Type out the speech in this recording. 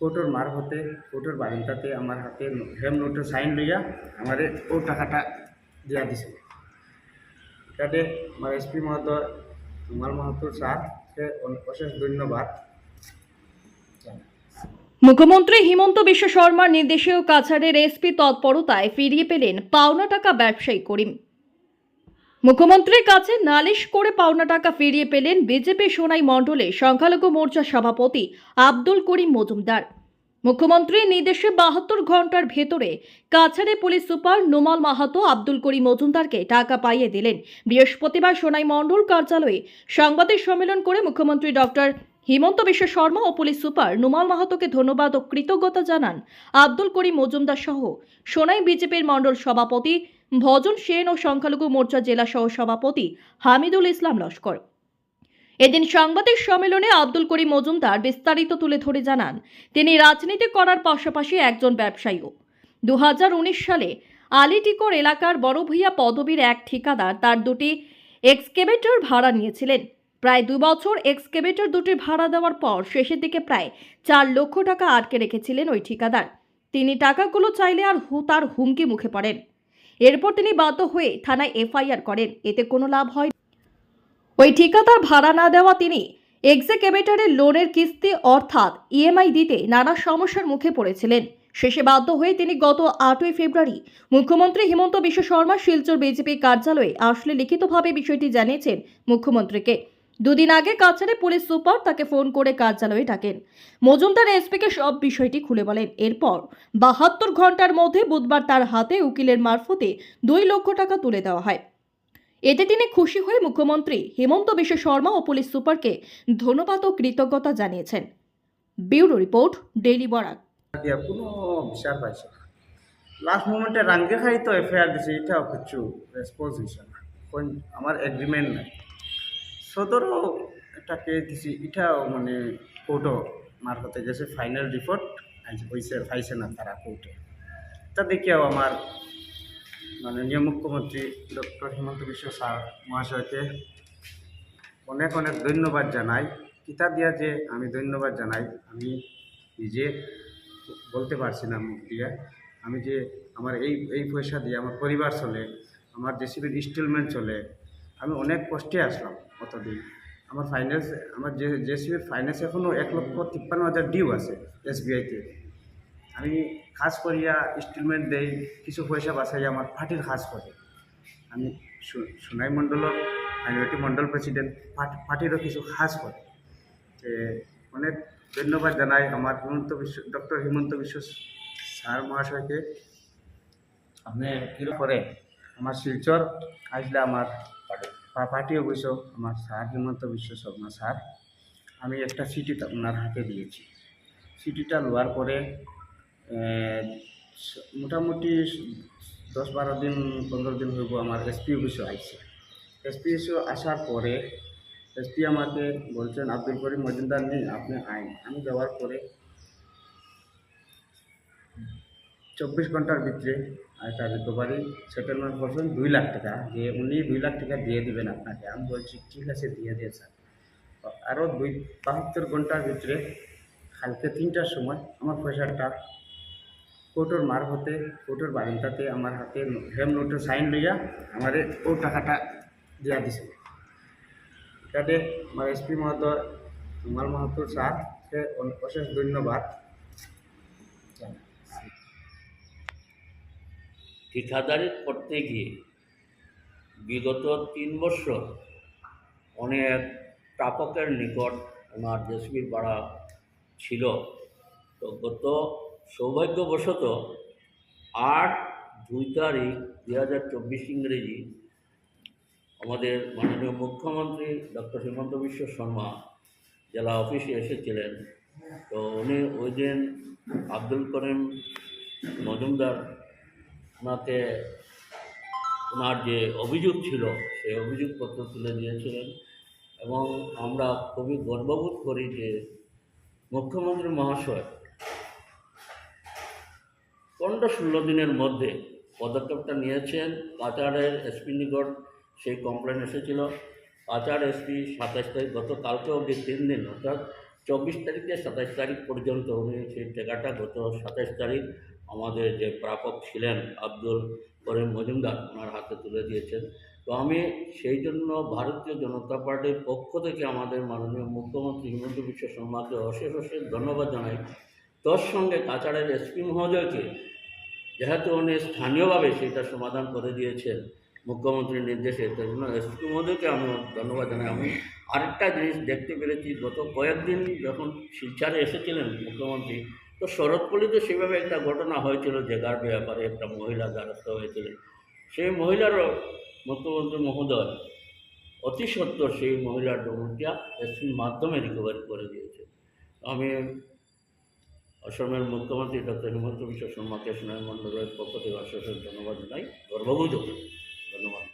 কোর্টের মার হতে কোর্টের বারিন্দাতে আমার হাতে হেম নোটের সাইন লইয়া আমারে ও টাকাটা দিয়া দিছে। এটাতে আমার এসপি মহোদয় তুমাল মাহাতো স্যারকে অশেষ ধন্যবাদ। মুখ্যমন্ত্রী হিমন্ত বিশ্ব শর্মার নির্দেশেও কাছাড়ের এসপি তৎপরতায় ফিরিয়ে পেলেন পাওনা টাকা ব্যবসায়ী করিম। মুখ্যমন্ত্রীর কাছে নালিশ করে পাওনা টাকা ফিরিয়ে পেলেন বিজেপি সোনাই মণ্ডলে সংখ্যালঘু মোর্চা সভাপতি আব্দুল করিম মজুমদার। মুখ্যমন্ত্রীর নির্দেশে বাহাত্তর ঘণ্টার ভেতরে কাছাড়ে পুলিশ সুপার নোমাল মাহাতো আব্দুল করিম মজুমদারকে টাকা পাইয়ে দিলেন। বৃহস্পতিবার সোনাই মণ্ডল কার্যালয়ে সাংবাদিক সম্মেলন করে মুখ্যমন্ত্রী ডক্টর হিমন্ত বিশ্ব শর্মা ও পুলিশ সুপার নুমাল মাহাতোকে ধন্যবাদ ও কৃতজ্ঞতা জানান আব্দুল করিম মজুমদার সহ সোনাই বিজেপির মণ্ডল সভাপতি ভজন সেন ও সংখ্যালঘু মোর্চা জেলা সহ সভাপতি হামিদুল ইসলাম লস্কর। এদিন সাংবাদিক সম্মেলনে আব্দুল করিম মজুমদার বিস্তারিত তুলে ধরে জানান, তিনি রাজনীতি করার পাশাপাশি একজন ব্যবসায়ীও। দু হাজার উনিশ সালে আলিটিকর এলাকার বড় ভূঁইয়া পদবীর এক ঠিকাদার তার দুটি এক্সকেভেটর ভাড়া নিয়েছিলেন। প্রায় দু বছর এক্সকেভেটর দুটি ভাড়া দেওয়ার পর শেষের দিকে প্রায় চার লক্ষ টাকা আটকে রেখেছিলেন ওই ঠিকাদার। তিনি টাকাগুলো চাইলে আর তার হুমকি মুখে পড়েন। এরপর তিনি বাধ্য হয়ে থানায় এফআইআর করেন। এতে কোনো লাভ হয় ওই ঠিকাদার ভাড়া না দেওয়া তিনি এক্সিকেভেটরের লোনের কিস্তি অর্থাৎ ইএমআই দিতে নানা সমস্যার মুখে পড়েছিলেন। শেষে বাধ্য হয়ে তিনি গত আটই ফেব্রুয়ারি মুখ্যমন্ত্রী হিমন্ত বিশ্ব শর্মা শিলচর বিজেপি কার্যালয়ে আসলে লিখিতভাবে বিষয়টি জানিয়েছেন মুখ্যমন্ত্রীকে। দুদিন আগে কাছাড়ে পুলিশ সুপার তাকে ফোন করে কার্যালয়ে ডাকেন। মজুমদার এসপিকে সব বিষয়টি খুলে বলেন। এরপর বাহাত্তর ঘণ্টার মধ্যে বুধবার তার হাতে উকিলের মারফতে দুই লক্ষ টাকা তুলে দেওয়া হয়। এতে তিনি খুশি হয়ে মুখ্যমন্ত্রী হেমন্ত বিশ্ব শর্মা ও পুলিশ সুপারকে ধন্যবাদ ও কৃতজ্ঞতা জানিয়েছেন। Bureau report, daily Barak. কোনো বিচার পাইছে লাস্ট মোমেন্টে রাঙ্গে খাই তো এফআইআর দিছে, এটাও কিছু রেসপন্স না। আমার এগ্রিমেন্ট নাই। সদরও একটা কেস দিছি, এটাও মানে কোর্টও মারফতে গেছে ফাইনাল রিপোর্ট হয়েছে পাইছে না তারা কোর্টে তা দেখিয়াও আমার মাননীয় মুখ্যমন্ত্রী ডক্টর হিমন্ত বিশ্ব স্যার মহাশয়কে অনেক অনেক ধন্যবাদ জানাই। কিতাব দিয়া যে আমি ধন্যবাদ জানাই, আমি নিজে বলতে পারছি না মুখ দিয়ে। আমি যে আমার এই এই পয়সা দিয়ে আমার পরিবার চলে, আমার জেসিবির ইনস্টলমেন্ট চলে, আমি অনেক কষ্টে আসলাম। অতদিন আমার ফাইন্যান্স আমার যে জেসিবির ফাইন্যান্স এখনও এক লক্ষ তিপ্পান্ন হাজার ডিউ আছে এসবিআইতে আমি কাজ করিয়া ইনস্টলমেন্ট দেই, কিছু পয়সা বাঁচাই আমার পার্টির কাজ করে। আমি সোনাই মণ্ডলের মাইনরিটি মণ্ডল প্রেসিডেন্ট পার্টিরও কিছু কাজ করে। অনেক ধন্যবাদ জানাই আমার হিমন্ত বিশ্ব ডক্টর হিমন্ত বিশ্ব স্যার মহাশয়কে। আপনি করে? আমার শিলচর আসলে আমার পা- পার্টি অফিস আমার স্যার হিমন্ত বিশ্ব শর্মা স্যার। আমি একটা সিটি ওনার হাতে দিয়েছি। সিটিটা লওয়ার পরে মোটামুটি দশ বারো দিন, পনেরো দিন হইব আমার এসপি অফিসও আসছে এসপি অফিসও আসার পরে এসপি আমাকে বলছেন, আব্দুল করিম মজুমদার নেই, আপনি আইন। আমি যাওয়ার পরে চব্বিশ ঘণ্টার ভিতরে একটা রিকভারি সেটেলমেন্ট করছেন দুই লাখ টাকা, যে উনি দুই লাখ টাকা দিয়ে দিবেন আপনাকে। আমি বলছি, ঠিক আছে, দিয়ে দিয়ে স্যার। আরও দুই, বাহাত্তর ঘণ্টার ভিতরে কালকে তিনটার সময় আমার পয়সাটা কোর্টের মার হতে কোর্টের বারিন্দাতে আমার হাতে হেম নোটের সাইন লইয়া আমারে ও টাকাটা দিয়া দিছে। এটাতে আমার এসপি মহোদয় তুমাল মাহাতোর স্যারকে অন- অশেষ ধন্যবাদ জানাই। ঠিকাদারি করতে গিয়ে বিগত তিন বছর অনেক প্রাপকের নিকট ওনার জেসবি পাড়া ছিল। তো গত সৌভাগ্যবশত আট দুই তারিখ দুই হাজার চব্বিশ ইংরেজি আমাদের মাননীয় মুখ্যমন্ত্রী ডক্টর হিমন্ত বিশ্ব শর্মা জেলা অফিসে এসেছিলেন। তো উনি ওই দিন আব্দুল করিম মজুমদার ওনাকে ওনার যে অভিযোগ ছিল, সেই অভিযোগপত্র তুলে দিয়েছিলেন এবং আমরা খুবই গর্ববোধ করি যে মুখ্যমন্ত্রী মহাশয় পনেরো ষোলো দিনের মধ্যে পদক্ষেপটা নিয়েছেন। কাচারের এসপি নিকট সেই কমপ্লেন এসেছিল। কাচার এসপি সাতাশ তারিখ গতকালকে অবধি তিন দিন, অর্থাৎ চব্বিশ তারিখ থেকে সাতাশ তারিখ পর্যন্ত উনি সেই টাকাটা গত সাতাশ তারিখ আমাদের যে প্রাপক ছিলেন আব্দুল করিম মজুমদার, ওনার হাতে তুলে দিয়েছেন। তো আমি সেই জন্য ভারতীয় জনতা পার্টির পক্ষ থেকে আমাদের মাননীয় মুখ্যমন্ত্রী হিমন্ত বিশ্ব শর্মাকে অশেষ অশেষ ধন্যবাদ জানাই। তোর সঙ্গে কাছাড়ের এসপি মহোদয়কে, যেহেতু উনি স্থানীয়ভাবে সেটা সমাধান করে দিয়েছেন মুখ্যমন্ত্রীর নির্দেশে, তাই জন্য এসপি মহোদয়কে আমি ধন্যবাদ জানাই। আমি আরেকটা জিনিস দেখতে পেরেছি, গত কয়েকদিন যখন শিলচারে এসেছিলেন মুখ্যমন্ত্রী তো শরৎপল্লীতে সেভাবে একটা ঘটনা হয়েছিল জেগার ব্যাপারে একটা মহিলা দ্বারস্থ হয়েছিলেন সেই মহিলারও মুখ্যমন্ত্রী মহোদয় অতি সত্বর সেই মহিলার ডকুমেন্টটা এসপির মাধ্যমে রিকভারি করে দিয়েছে। আমি অসমের মুখ্যমন্ত্রী ডক্টর হিমন্ত বিশ্ব শর্মাকে সুনাই মণ্ডলের পক্ষ থেকে অশেষ ধন্যবাদ জানাই। গর্ববোধ। ধন্যবাদ।